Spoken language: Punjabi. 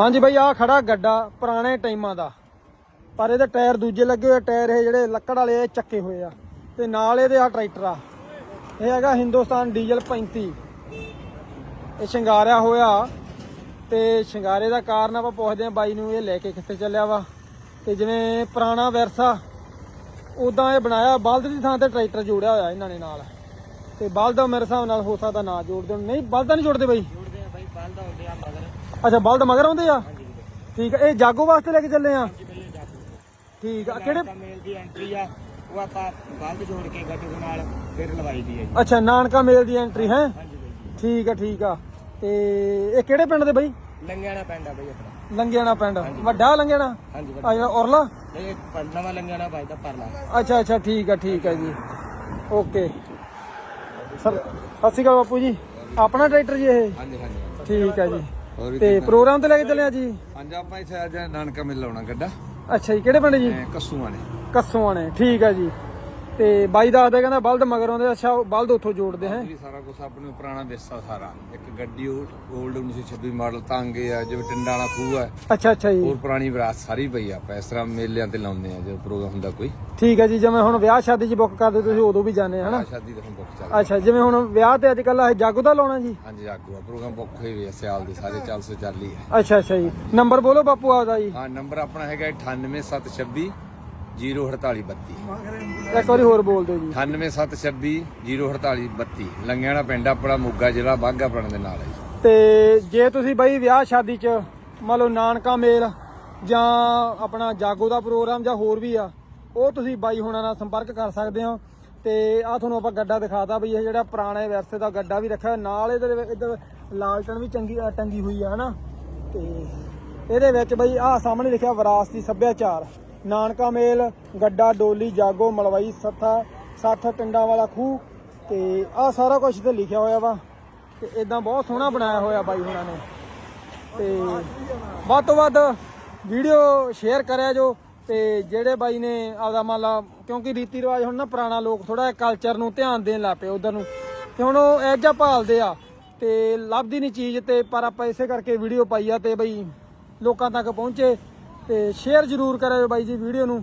ਹਾਂਜੀ ਬਾਈ ਆ ਖੜਾ ਗੱਡਾ ਪੁਰਾਣੇ ਟਾਈਮਾਂ ਦਾ। ਪਰ ਇਹਦੇ ਟਾਇਰ ਦੂਜੇ ਲੱਗੇ ਹੋਏ ਟਾਇਰ ਇਹ ਜਿਹੜੇ ਲੱਕੜ ਵਾਲੇ ਇਹ ਚੱਕੇ ਹੋਏ ਆ। ਤੇ ਨਾਲ ਇਹਦੇ ਆ ਟਰੈਕਟਰ ਆ। ਇਹ ਹੈਗਾ ਹਿੰਦੁਸਤਾਨ ਡੀਜ਼ਲ 35 ਇਹ ਸ਼ਿੰਗਾਰਿਆ ਹੋਇਆ। ਤੇ ਸ਼ਿੰਗਾਰੇ ਦਾ ਕਾਰਨ ਆਪਾਂ ਪੁੱਛਦੇ ਆ ਬਾਈ ਨੂੰ, ਇਹ ਲੈ ਕੇ ਕਿੱਥੇ ਚੱਲਿਆ ਵਾ। ਤੇ ਜਿਵੇਂ ਪੁਰਾਣਾ ਵਿਰਸਾ ਉਦਾਂ ਇਹ ਬਣਾਇਆ, ਬਲਦ ਦੀ ਥਾਂ ਤੇ ਟਰੈਕਟਰ ਜੋੜਿਆ ਹੋਇਆ ਇਹਨਾਂ ਨੇ ਨਾਲ। ਤੇ ਬਲਦ ਮੇਰੇ ਹਿਸਾਬ ਨਾਲ ਹੋ ਸਕਦਾ ਨਾ ਜੋੜਦੇ ਹੋਣ। ਨਹੀਂ, ਬਲਦਾਂ ਨਹੀਂ ਜੋੜਦੇ ਬਾਈ। ਬਲਦ ਹੁੰਦੇ ਆ ਮਗਰ। ਅੱਛਾ ਬਲਦ ਮਗਰ ਆਉਂਦੇ ਆ? ਠੀਕ ਆ ਇਹ ਜਾਗੋ ਵਾਸਤੇ ਲੈ ਕੇ ਚੱਲੇ ਆ? ਪਹਿਲੇ ਠੀਕ ਆ ਕਿਹੜੇ ਮੇਲ ਦੀ ਐਂਟਰੀ ਆ ਉਹ ਆਪਾਂ ਬਲਦ ਜੋੜ ਕੇ ਗੱਡੀ ਦੇ ਨਾਲ ਫਿਰ ਲਵਾਈ ਦੀ ਹੈ ਜੀ। ਅੱਛਾ ਨਾਨਕਾ ਮੇਲ ਦੀ ਐਂਟਰੀ ਹੈ? ਹਾਂਜੀ ਬਾਈ ਠੀਕ ਆ ਠੀਕ ਆ। ਤੇ ਇਹ ਕਿਹੜੇ ਪਿੰਡ ਦੇ ਬਾਈ? ਲੰਗਿਆਣਾ ਪਿੰਡ ਆ ਬਾਈ ਆਪਣਾ। ਲੰਗਿਆਣਾ ਪਿੰਡ। ਵੱਡਾ ਲੰਗਿਆਣਾ? ਹਾਂਜੀ ਆ ਬਾਈ ਜਿਹੜਾ ਔਰਲਾ? ਇਹ ਪ- ਨਵਾਂ ਲੰਗਿਆਣਾ ਬਾਈ ਦਾ ਪਰਲਾ। ਅੱਛਾ ਅੱਛਾ ਠੀਕ ਆ ਠੀਕ ਆ ਜੀ। ਓਕੇ। ਸਰ ਸਤਿ ਸ਼੍ਰੀ ਅਕਾਲ ਬਾਪੂ ਜੀ। ਆਪਣਾ ਟਰੈਕਟਰ ਜੀ ਇਹ? ਹਾਂਜੀ ਹਾਂਜੀ। ਠੀਕ ਆ ਜੀ। ਤੇ ਪ੍ਰੋਗਰਾਮ ਤੇ ਲੈ ਕੇ ਚੱਲੇ ਆ ਜੀ? ਹਾਂਜੀ ਆਪਾਂ ਇੱਥੇ ਅੱਜ ਨਾਨਕਾ ਮਿਲ ਲਾਉਣਾ ਗੱਡਾ। ਅੱਛਾ ਜੀ ਕਿਹੜੇ ਪਿੰਡ ਜੀ? ਕੱਸੂਆਂ ਨੇ ਕੱਸੋਂ ਨੇ ਠੀਕ ਆ ਜੀ। ਤੇ ਬਾਈ ਦੱਸਦਾ ਕਹਿੰਦਾ ਬਲਦ ਮਗਰ ਆਉਂਦੇ ਅੱਛਾ ਉਹ ਬਲਦ ਉੱਥੋਂ ਜੋੜਦੇ ਹੈ ਸਾਰਾ ਕੁਝ ਆਪਣੇ ਨੂੰ ਪੁਰਾਣਾ ਵਿਰਸਾ ਸਾਰਾ। ਇੱਕ ਗੱਡੀ 올ਡ 1926 ਮਾਡਲ ਤਾਂਗੇ ਆ ਜਿਵੇਂ ਟਿੰਡਾ ਵਾਲਾ ਖੂਹ ਆ। ਅੱਛਾ ਅੱਛਾ ਜੀ। ਹੋਰ ਪੁਰਾਣੀ ਵਿਰਾਸਤ ਸਾਰੀ ਪਈ ਆ ਆਪਾਂ ਇਸ ਤਰ੍ਹਾਂ ਮੇਲਿਆਂ ਤੇ ਲਾਉਂਦੇ ਆ ਜਦੋਂ ਪ੍ਰੋਗਰਾਮ ਹੁੰਦਾ ਕੋਈ। ਠੀਕ ਹੈ ਜੀ ਜਿਵੇਂ ਹੁਣ ਵਿਆਹ ਸ਼ਾਦੀ 'ਚ ਬੁੱਕ ਕਰਦੇ ਤੁਸੀਂ ਉਦੋਂ ਵੀ ਜਾਂਦੇ ਹਨਾ? ਸ਼ਾਦੀ ਦੇ ਹੁਣ ਬੁੱਕ ਚੱਲ ਅੱਛਾ ਜਿਵੇਂ ਹੁਣ ਵਿਆਹ ਤੇ ਅੱਜ ਕੱਲ ਇਹ ਜਾਗੋ ਦਾ ਲਾਉਣਾ ਜੀ? ਹਾਂਜੀ ਆਗੂ ਆ ਪ੍ਰੋਗਰਾਮ ਬੁੱਕ ਹੋਏ ਵੇ ਆ ਸਿਆਲ ਦੇ ਸਾਰੇ 400 ਚੱਲ ਹੀ ਹੈ ਅੱਛਾ ਅੱਛਾ ਜੀ। ਨੰਬਰ ਬੋਲੋ ਬਾਪੂ ਆਪਦਾ ਜੀ। ਹਾਂ ਨੰਬਰ ਆਪਣਾ ਹੈਗਾ 98726 04832 ਇੱਕ ਵਾਰੀ ਹੋਰ ਬੋਲ ਦਿਓ ਜੀ। 98726 04832 ਲੰਗਿਆਣਾ ਪਿੰਡ ਆਪਣਾ ਮੋਗਾ ਜ਼ਿਲ੍ਹਾ ਬਾਘਾ ਪੁਰਾਣਾ ਦੇ ਨਾਲ ਹੈ ਜੀ। ਤੇ ਜੇ ਤੁਸੀਂ ਬਾਈ ਵਿਆਹ ਸ਼ਾਦੀ 'ਚ ਮੰਨ ਲਓ ਨਾਨਕਾ ਮੇਲ ਜਾਂ ਆਪਣਾ ਜਾਗੋ ਦਾ ਪ੍ਰੋਗਰਾਮ ਜਾਂ ਹੋਰ ਵੀ ਆ ਉਹ ਤੁਸੀਂ ਬਾਈ ਹੁਣਾਂ ਨਾਲ ਸੰਪਰਕ ਕਰ ਸਕਦੇ ਹੋ। ਤੇ ਆ ਤੁਹਾਨੂੰ ਆਪਾਂ ਗੱਡਾ ਦਿਖਾਤਾ ਬਈ ਇਹ ਜਿਹੜਾ ਪੁਰਾਣੇ ਵਿਰਸੇ ਦਾ ਗੱਡਾ ਵੀ ਰੱਖਿਆ ਹੋਇਆ। ਨਾਲ ਇਹਦੇ ਵਿੱਚ- ਇੱਧਰ ਲਾਲਟਨ ਵੀ ਚੰਗੀ ਅ, ਟੰਗੀ ਹੋਈ ਆ ਹਨਾ? ਤੇ ਇਹਦੇ ਵਿੱਚ ਬਈ ਆ ਸਾਹਮਣੇ ਲਿਖਿਆ ਵਿਰਾਸਤੀ ਸੱਭਿਆਚਾਰ। ਨਾਨਕਾ ਮੇਲ, ਗੱਡਾ, ਡੋਲੀ, ਜਾਗੋ, ਮਲਵਈ, ਸੱਥਾ, ਸੱਥ, ਟਿੰਡਾਂ ਵਾਲਾ ਖੂਹ। ਤੇ ਆ ਸਾਰਾ ਕੁਝ ਤੇ ਲਿਖਿਆ ਹੋਇਆ ਵਾ। ਤੇ ਇਦਾਂ ਬਹੁਤ ਸੋਹਣਾ ਬਣਾਇਆ ਹੋਇਆ ਬਾਈ ਹੁਣਾਂ ਨੇ। ਤੇ ਵੱਧ ਤੋਂ ਵੱਧ ਵੀਡੀਓ ਸ਼ੇਅਰ ਕਰਿਆ ਜੋ। ਤੇ ਜਿਹੜੇ ਬਾਈ ਨੇ ਆਪਦਾ ਮੰਨ ਲਾ, ਕਿਉਂਕਿ ਰੀਤੀ ਰਿਵਾਜ ਹੁਣ ਨਾ ਪੁਰਾਣਾ, ਲੋਕ ਥੋੜਾ ਕਲਚਰ ਨੂੰ ਧਿਆਨ ਦੇਣ ਲੱਗ ਪਏ ਉਧਰ ਨੂੰ। ਤੇ ਹੁਣ ਉਹ ਐਜਾ ਭਾਲਦੇ ਆ। ਤੇ ਲੱਭਦੀ ਨਹੀਂ ਚੀਜ਼ ਤੇ, ਪਰ ਆਪਾਂ ਇਸੇ ਕਰਕੇ ਵੀਡੀਓ ਪਾਈ ਆ ਤੇ ਬਈ ਲੋਕਾਂ ਤੱਕ ਪਹੁੰਚੇ। ਤੇ ਸ਼ੇਅਰ ਜ਼ਰੂਰ ਕਰਿਓ ਬਾਈ ਜੀ ਵੀਡੀਓ ਨੂੰ।